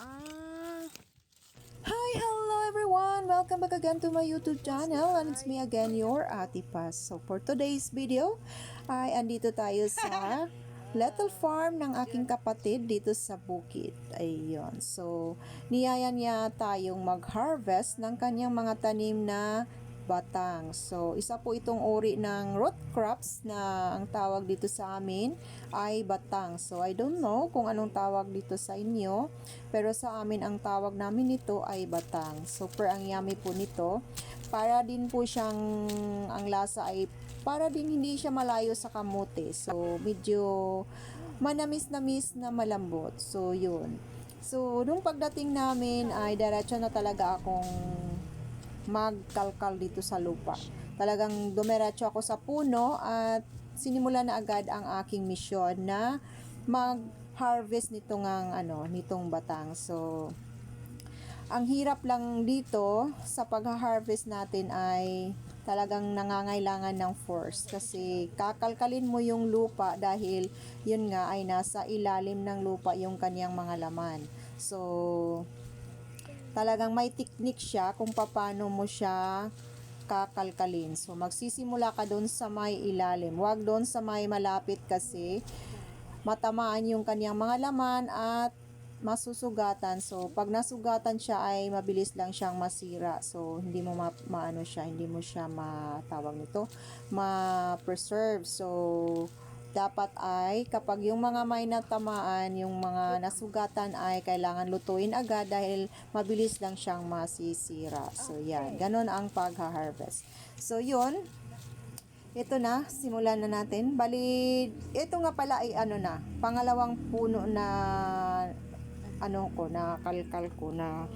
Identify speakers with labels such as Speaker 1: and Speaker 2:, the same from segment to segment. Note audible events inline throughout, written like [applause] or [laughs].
Speaker 1: Ah. Hi, hello everyone! Welcome back again to my YouTube channel and it's me again, your Ate Paz. So for today's video, ay andito tayo sa [laughs] little farm ng aking kapatid dito sa bukid. Ayun. So, niyaya niya tayong mag-harvest ng kanyang mga tanim na batang. So, isa po itong uri ng root crops na ang tawag dito sa amin ay batang. So, I don't know kung anong tawag dito sa inyo, pero sa amin ang tawag namin nito ay batang. Super ang yummy po nito. Para din po siyang, ang lasa ay para din hindi siya malayo sa kamote. So, medyo manamis-namis na malambot. So, yun. So, nung pagdating namin ay diretso na talaga akong magkalkal dito sa lupa. Talagang dumiretso ako sa puno at sinimula na agad ang aking misyon na mag-harvest nitong ang ano, nitong batang. So, ang hirap lang dito sa pag-harvest natin ay talagang nangangailangan ng force kasi kakalkalin mo yung lupa dahil yun nga ay nasa ilalim ng lupa yung kanyang mga laman. So, talagang may technique siya kung paano mo siya kakalkalin. So, magsisimula ka doon sa may ilalim. Huwag doon sa may malapit kasi matamaan yung kanyang mga laman at masusugatan. So, pag nasugatan siya ay mabilis lang siyang masira. So, hindi mo ma- maano siya, hindi mo siya matawag nito, ma-preserve. So, dapat ay kapag yung mga may natamaan, yung mga nasugatan ay kailangan lutuin agad dahil mabilis lang siyang masisira. So, yan. Ganon ang pag-harvest. So, yun. Ito na, simulan na natin. Bali, ito nga pala ay ano na, pangalawang puno na ano ko, na kalkal ko, na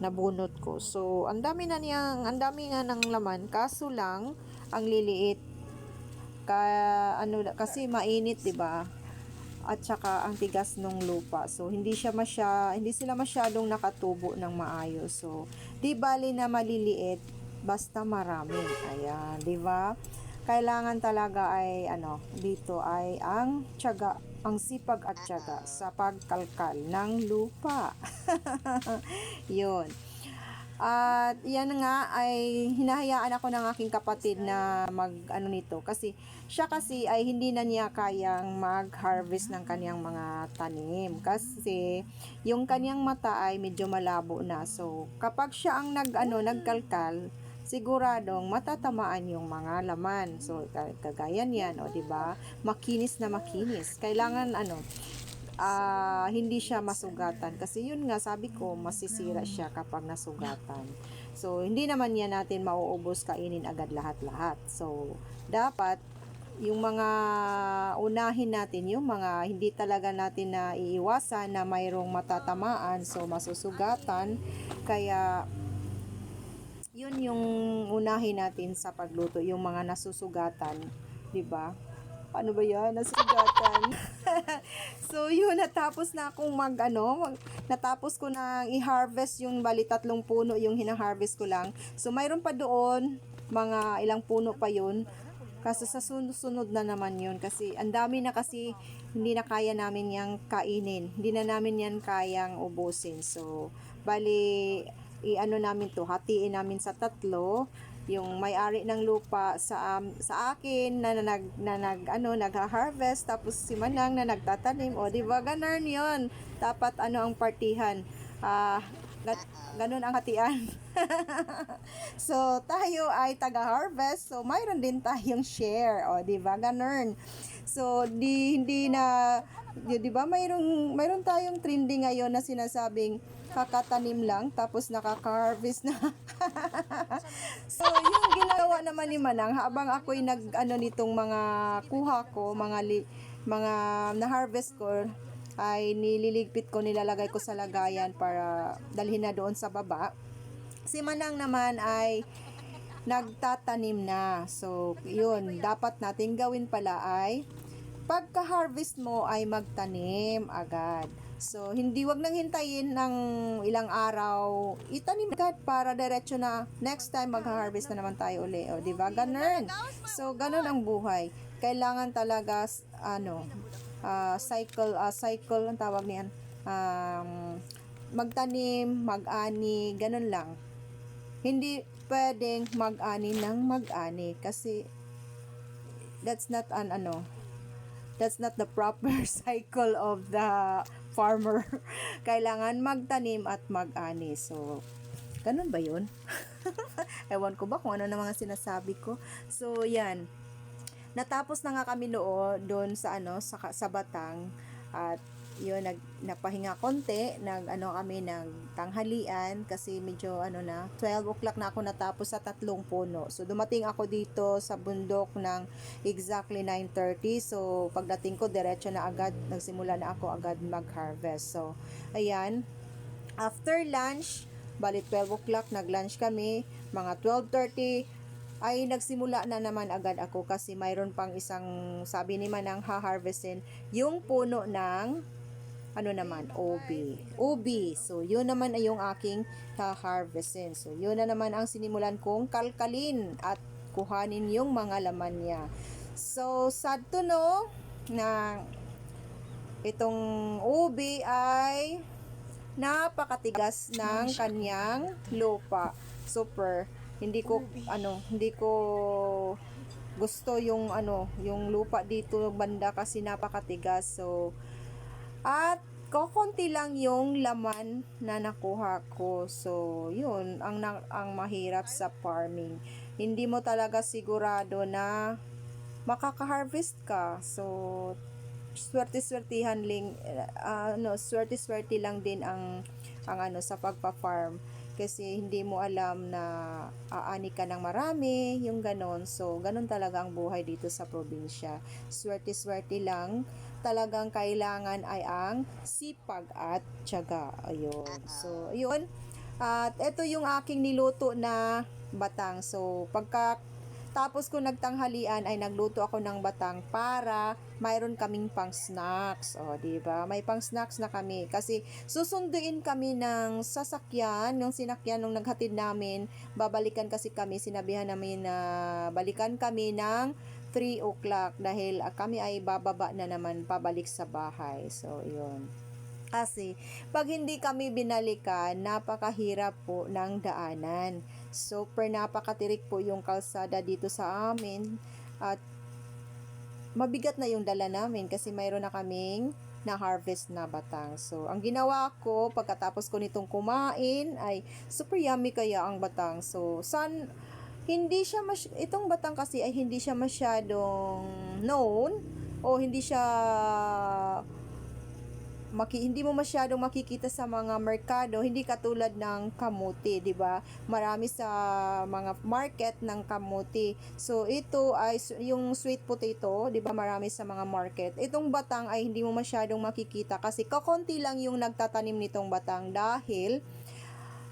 Speaker 1: nabunot ko. So, ang dami na niyang, ang dami nga ng laman, kaso lang, ang liliit. Ka, ano, kasi mainit, 'di ba? At saka ang tigas ng lupa. So, hindi siya masya, hindi sila masyadong nakatubo ng maayos. So, di bali na maliliit, basta marami. Ayan, di ba? Kailangan talaga ay, ano, dito ay ang tiyaga, ang sipag at tiyaga sa pagkalkal ng lupa. [laughs] Yun. At yan nga ay hinahayaan ako ng aking kapatid na mag ano nito kasi siya kasi ay hindi na niya kayang mag-harvest ng kanyang mga tanim kasi yung kanyang mata ay medyo malabo na. So kapag siya ang nag ano nagkalkal siguradong matatamaan yung mga laman. So ka- kagaya niyan, o di ba? Makinis na makinis. Kailangan ano ah hindi siya masugatan. Kasi yun nga sabi ko masisira siya kapag nasugatan. So hindi naman yan natin mauubos kainin agad lahat-lahat. So dapat yung mga unahin natin yung mga hindi talaga natin na iiwasan na mayroong matatamaan so masusugatan. Kaya yun yung unahin natin sa pagluto yung mga nasusugatan di ba Paano ba yan? Nasugatan. [laughs] so, yun, natapos na akong mag, ano, mag- natapos ko na i-harvest yung bali tatlong puno yung hina-harvest ko lang. So, mayroon pa doon, mga ilang puno pa yun. Kasi sa sunod-sunod na naman yun. Kasi ang dami na kasi hindi na kaya namin yang kainin. Hindi na namin yan kayang ubusin. So, bali, i-ano namin to, hatiin namin sa tatlo yung may-ari ng lupa sa am- sa akin na, na nag na nag ano nagha-harvest tapos si Manang na nagtatanim o di ba? Ganun yon dapat ano ang partihan. Ah ga- ganun ang hatian. [laughs] So tayo ay taga-harvest so mayroon din tayong share o di ba? Ganun so di hindi na di, di ba mayroong mayroon tayong trending ngayon na sinasabing kakatanim lang tapos nakaka-harvest na [laughs] so, yung ginagawa naman ni Manang habang ako'y nag ano nitong mga kuha ko, mga li, mga na-harvest ko ay nililigpit ko, nilalagay ko sa lagayan para dalhin na doon sa baba. Si Manang naman ay nagtatanim na. So, yun, dapat natin gawin pala ay pagka-harvest mo ay magtanim agad. So, hindi wag nang hintayin ng ilang araw. Itanim agad para diretso na next time mag-harvest na naman tayo uli. O, di ba? Ganun. So, ganun ang buhay. Kailangan talaga, ano, ah, cycle, ah, cycle, ang tawag niyan, um, magtanim, mag-ani, ganun lang. Hindi pwedeng mag-ani ng mag-ani kasi that's not an ano, that's not the proper [laughs] cycle of the farmer. [laughs] Kailangan magtanim at mag-ani. So, ganun ba yun? [laughs] Ewan ko ba kung ano na mga sinasabi ko. So, yan. Natapos na nga kami noo doon sa ano sa, sa Batang at yun nag napahinga konti nag ano kami ng tanghalian kasi medyo ano na 12 o'clock na ako natapos sa tatlong puno. So dumating ako dito sa bundok ng exactly 9:30 so pagdating ko diretso na agad nagsimula na ako agad mag-harvest. So ayan. After lunch bali 12 o'clock nag-lunch kami mga 12:30 ay nagsimula na naman agad ako kasi mayroon pang isang sabi ni Manang ha-harvestin yung puno ng ano naman, OB. OB. So, yun naman ay yung aking ha-harvestin. So, yun na naman ang sinimulan kong kalkalin at kuhanin yung mga laman niya. So, sad to know na itong OB ay napakatigas ng kanyang lupa. Super. Hindi ko ano, hindi ko gusto yung ano, yung lupa dito banda kasi napakatigas. So at kokonti lang yung laman na nakuha ko. So, yun ang ang mahirap sa farming. Hindi mo talaga sigurado na makaka-harvest ka. So, swerte-swertihan ling uh, ano, swerte-swerte lang din ang ang ano sa pagpa-farm kasi hindi mo alam na aani ka ng marami, yung ganon. So, ganon talaga ang buhay dito sa probinsya. Swerte-swerte lang. Talagang kailangan ay ang sipag at tiyaga. Ayun. So, ayun. At ito yung aking niluto na batang. So, pagka tapos ko nagtanghalian ay nagluto ako ng batang para mayroon kaming pang snacks. O, di ba? May pang snacks na kami kasi susunduin kami ng sasakyan, yung sinakyan nung naghatid namin. Babalikan kasi kami, sinabihan namin na balikan kami ng 3 o'clock dahil ah, kami ay bababa na naman pabalik sa bahay. So, yun. Kasi, pag hindi kami binalikan, napakahirap po ng daanan. Super napakatirik po yung kalsada dito sa amin. At mabigat na yung dala namin kasi mayroon na kaming na-harvest na batang. So, ang ginawa ko, pagkatapos ko nitong kumain, ay super yummy kaya ang batang. So, san, hindi siya, mas, itong batang kasi ay hindi siya masyadong known o hindi siya maki, hindi mo masyadong makikita sa mga merkado, hindi katulad ng kamuti, 'di ba? Marami sa mga market ng kamuti. So ito ay yung sweet potato, 'di ba? Marami sa mga market. Itong batang ay hindi mo masyadong makikita kasi kakonti lang yung nagtatanim nitong batang dahil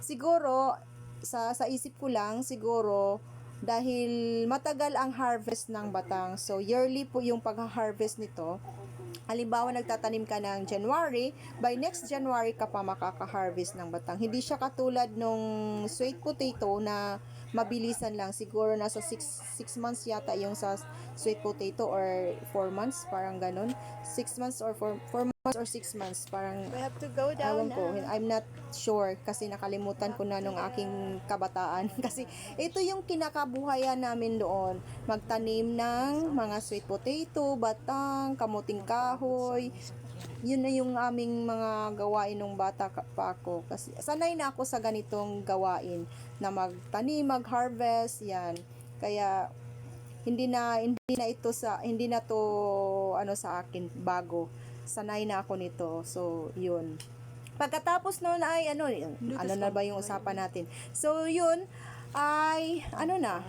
Speaker 1: siguro sa sa isip ko lang siguro dahil matagal ang harvest ng batang. So yearly po yung pag-harvest nito. Halimbawa, nagtatanim ka ng January, by next January ka pa makaka-harvest ng batang. Hindi siya katulad nung sweet potato na mabilisan lang. Siguro nasa 6 6 months yata yung sa sweet potato or 4 months, parang ganun. 6 months or 4, 4 months or 6 months, parang
Speaker 2: We have to go
Speaker 1: Ewan
Speaker 2: down
Speaker 1: ko. I'm not sure kasi nakalimutan ko na nung aking kabataan. [laughs] kasi ito yung kinakabuhayan namin doon. Magtanim ng mga sweet potato, batang, kamuting kahoy. Yun na yung aming mga gawain nung bata pa ako. Kasi sanay na ako sa ganitong gawain na magtanim, mag-harvest, yan. Kaya hindi na hindi na ito sa hindi na to ano sa akin bago sanay na ako nito. So yun. Pagkatapos noon ay ano ano na ba yung usapan natin? So yun ay ano na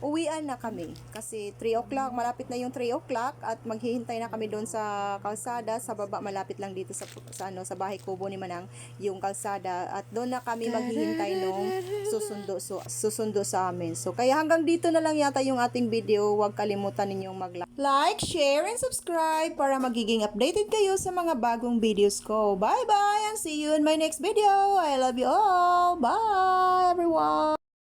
Speaker 1: uwian na kami kasi 3 o'clock malapit na yung 3 o'clock at maghihintay na kami doon sa kalsada. Sa baba malapit lang dito sa, sa ano sa bahay kubo ni Manang yung kalsada. At doon na kami maghihintay nung susundo so, susundo sa amin. So kaya hanggang dito na lang yata yung ating video. Huwag kalimutan ninyong mag like share and subscribe para magiging updated kayo sa mga bagong videos ko. Bye bye and see you in my next video. I love you all. Bye everyone